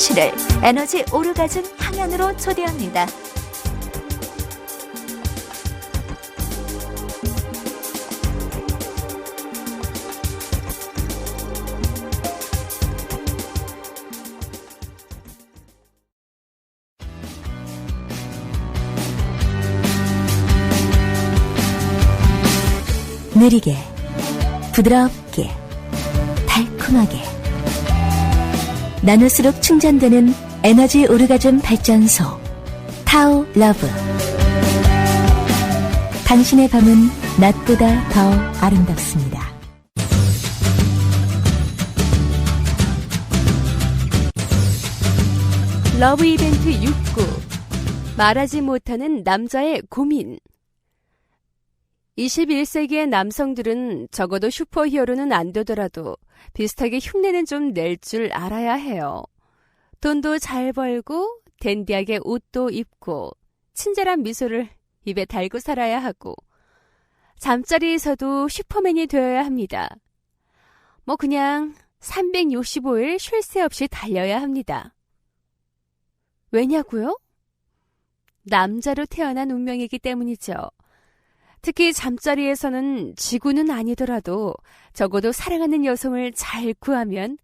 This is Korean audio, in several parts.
당신을 에너지 오르가즘 향연으로 초대합니다. 느리게, 부드럽게, 달콤하게. 나눌수록 충전되는 에너지 오르가즘 발전소. 타오 러브. 당신의 밤은 낮보다 더 아름답습니다. 러브 이벤트 69. 말하지 못하는 남자의 고민. 21세기의 남성들은 적어도 슈퍼 히어로는 안 되더라도 비슷하게 흉내는 좀 낼 줄 알아야 해요. 돈도 잘 벌고 댄디하게 옷도 입고 친절한 미소를 입에 달고 살아야 하고 잠자리에서도 슈퍼맨이 되어야 합니다. 뭐 그냥 365일 쉴 새 없이 달려야 합니다. 왜냐고요? 남자로 태어난 운명이기 때문이죠. 특히 잠자리에서는 지구는 아니더라도 적어도 사랑하는 여성을 잘 구하면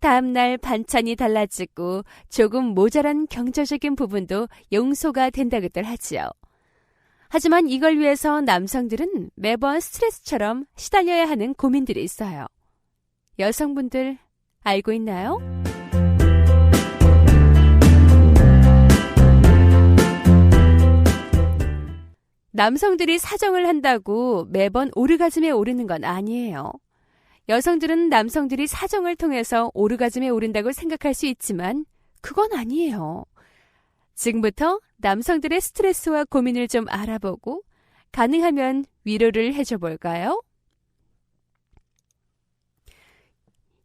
다음날 반찬이 달라지고 조금 모자란 경제적인 부분도 용서가 된다고들 하지요. 하지만 이걸 위해서 남성들은 매번 스트레스처럼 시달려야 하는 고민들이 있어요. 여성분들 알고 있나요? 남성들이 사정을 한다고 매번 오르가즘에 오르는 건 아니에요. 여성들은 남성들이 사정을 통해서 오르가즘에 오른다고 생각할 수 있지만 그건 아니에요. 지금부터 남성들의 스트레스와 고민을 좀 알아보고 가능하면 위로를 해줘 볼까요?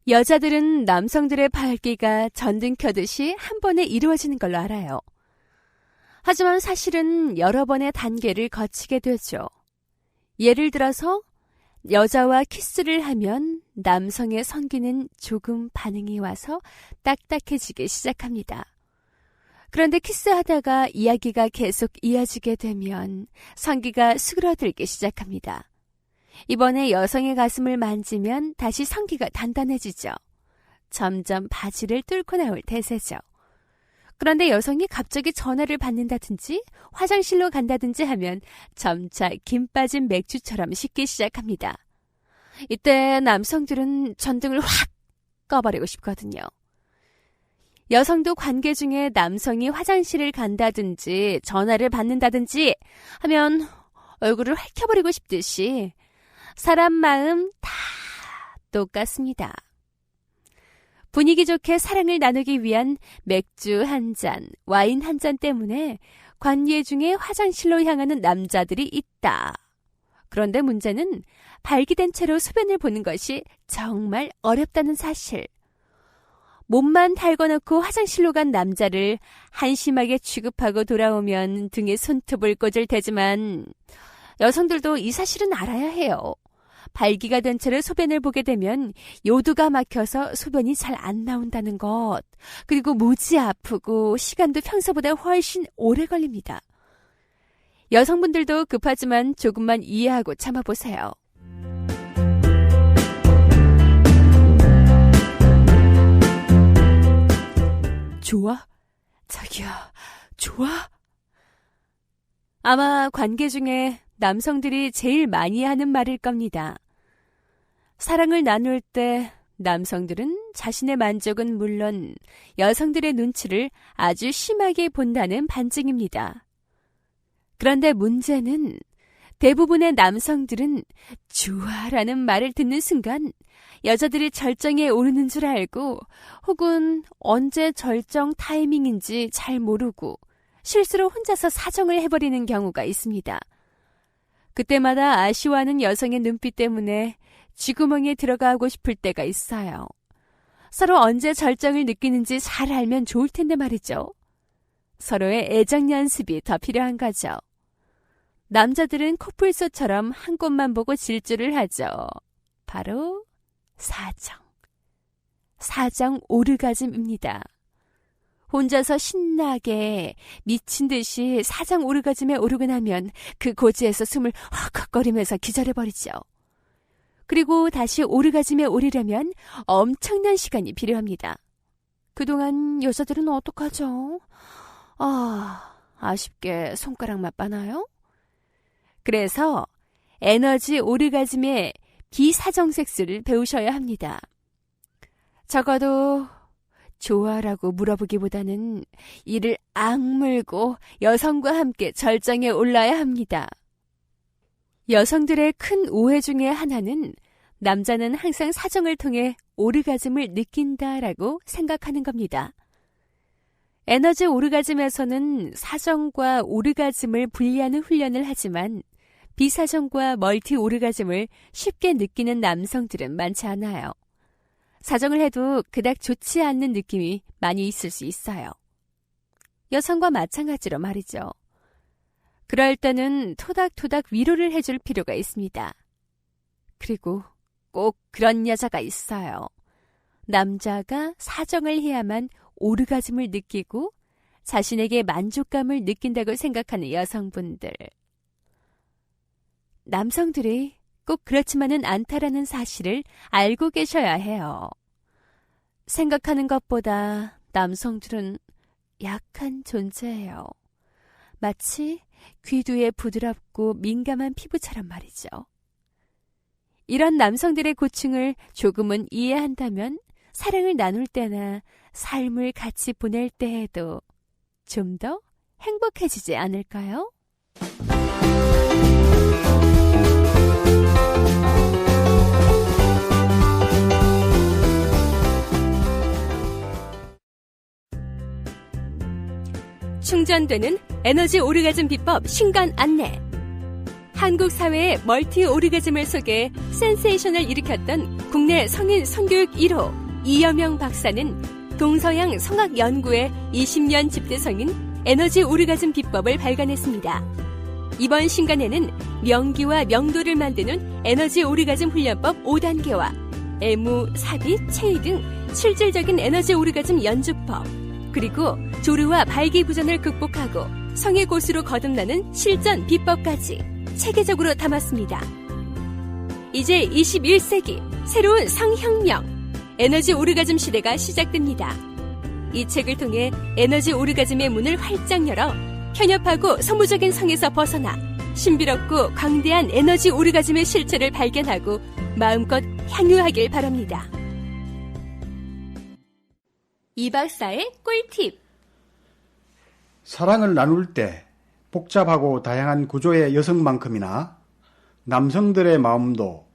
여자들은 남성들의 밝기가 전등 켜듯이 한 번에 이루어지는 걸로 알아요. 하지만 사실은 여러 번의 단계를 거치게 되죠. 예를 들어서 여자와 키스를 하면 남성의 성기는 조금 반응이 와서 딱딱해지기 시작합니다. 그런데 키스하다가 이야기가 계속 이어지게 되면 성기가 수그러들기 시작합니다. 이번에 여성의 가슴을 만지면 다시 성기가 단단해지죠. 점점 바지를 뚫고 나올 대세죠. 그런데 여성이 갑자기 전화를 받는다든지 화장실로 간다든지 하면 점차 김 빠진 맥주처럼 식기 시작합니다. 이때 남성들은 전등을 확 꺼버리고 싶거든요. 여성도 관계 중에 남성이 화장실을 간다든지 전화를 받는다든지 하면 얼굴을 핥혀버리고 싶듯이 사람 마음 다 똑같습니다. 분위기 좋게 사랑을 나누기 위한 맥주 한 잔, 와인 한 잔 때문에 관계 중에 화장실로 향하는 남자들이 있다. 그런데 문제는 발기된 채로 소변을 보는 것이 정말 어렵다는 사실. 몸만 달궈놓고 화장실로 간 남자를 한심하게 취급하고 돌아오면 등에 손톱을 꽂을 테지만 여성들도 이 사실은 알아야 해요. 발기가 된 채로 소변을 보게 되면 요두가 막혀서 소변이 잘 안 나온다는 것. 그리고 무지 아프고 시간도 평소보다 훨씬 오래 걸립니다. 여성분들도 급하지만 조금만 이해하고 참아보세요. 좋아? 자기야, 좋아? 아마 관계 중에 남성들이 제일 많이 하는 말일 겁니다. 사랑을 나눌 때 남성들은 자신의 만족은 물론 여성들의 눈치를 아주 심하게 본다는 반증입니다. 그런데 문제는 대부분의 남성들은 좋아라는 말을 듣는 순간 여자들이 절정에 오르는 줄 알고 혹은 언제 절정 타이밍인지 잘 모르고 실수로 혼자서 사정을 해버리는 경우가 있습니다. 그때마다 아쉬워하는 여성의 눈빛 때문에 쥐구멍에 들어가고 싶을 때가 있어요. 서로 언제 절정을 느끼는지 잘 알면 좋을 텐데 말이죠. 서로의 애정 연습이 더 필요한 거죠. 남자들은 코뿔소처럼 한 곳만 보고 질주를 하죠. 바로 사정. 사정 오르가즘입니다. 혼자서 신나게 미친 듯이 사정 오르가즘에 오르고 나면 그 고지에서 숨을 헉헉거리면서 기절해버리죠. 그리고 다시 오르가즘에 오르려면 엄청난 시간이 필요합니다. 그동안 여자들은 어떡하죠? 아, 아쉽게 손가락만 빠나요? 그래서 에너지 오르가즘의 비사정 섹스를 배우셔야 합니다. 적어도 좋아라고 물어보기보다는 이를 악물고 여성과 함께 절정에 올라야 합니다. 여성들의 큰 오해 중에 하나는 남자는 항상 사정을 통해 오르가즘을 느낀다라고 생각하는 겁니다. 에너지 오르가즘에서는 사정과 오르가즘을 분리하는 훈련을 하지만 비사정과 멀티 오르가즘을 쉽게 느끼는 남성들은 많지 않아요. 사정을 해도 그닥 좋지 않는 느낌이 많이 있을 수 있어요. 여성과 마찬가지로 말이죠. 그럴 때는 토닥토닥 위로를 해줄 필요가 있습니다. 그리고 꼭 그런 여자가 있어요. 남자가 사정을 해야만 오르가즘을 느끼고 자신에게 만족감을 느낀다고 생각하는 여성분들. 남성들이 꼭 그렇지만은 않다라는 사실을 알고 계셔야 해요. 생각하는 것보다 남성들은 약한 존재예요. 마치 귀두의 부드럽고 민감한 피부처럼 말이죠. 이런 남성들의 고충을 조금은 이해한다면 사랑을 나눌 때나 삶을 같이 보낼 때에도 좀 더 행복해지지 않을까요? 충전되는 에너지 오르가즘 비법 신간 안내. 한국 사회의 멀티 오르가즘을 소개해 센세이션을 일으켰던 국내 성인 성교육 1호 이여명 박사는 동서양 성악 연구의 20년 집대 성인 에너지 오르가즘 비법을 발간했습니다. 이번 신간에는 명기와 명도를 만드는 에너지 오르가즘 훈련법 5단계와 애무, 삽입, 체위 등 실질적인 에너지 오르가즘 연주법, 그리고 조류와 발기부전을 극복하고 성의 고수로 거듭나는 실전 비법까지 체계적으로 담았습니다. 이제 21세기 새로운 성혁명 에너지 오르가즘 시대가 시작됩니다. 이 책을 통해 에너지 오르가즘의 문을 활짝 열어 편협하고 서무적인 성에서 벗어나 신비롭고 광대한 에너지 오르가즘의 실체를 발견하고 마음껏 향유하길 바랍니다. 이 박사의 꿀팁. 사랑을 나눌 때 복잡하고 다양한 구조의 여성만큼이나 남성들의 마음도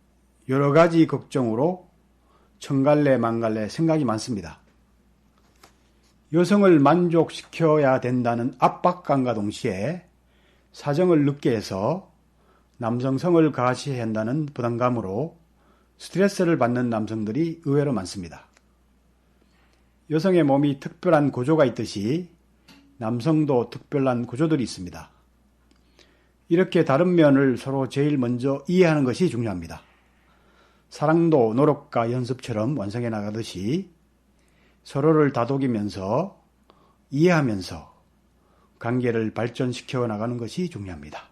여러 가지 걱정으로 천갈래 만갈래 생각이 많습니다. 여성을 만족시켜야 된다는 압박감과 동시에 사정을 늦게 해서 남성성을 가시해야 한다는 부담감으로 스트레스를 받는 남성들이 의외로 많습니다. 여성의 몸이 특별한 구조가 있듯이 남성도 특별한 구조들이 있습니다. 이렇게 다른 면을 서로 제일 먼저 이해하는 것이 중요합니다. 사랑도 노력과 연습처럼 완성해 나가듯이 서로를 다독이면서 이해하면서 관계를 발전시켜 나가는 것이 중요합니다.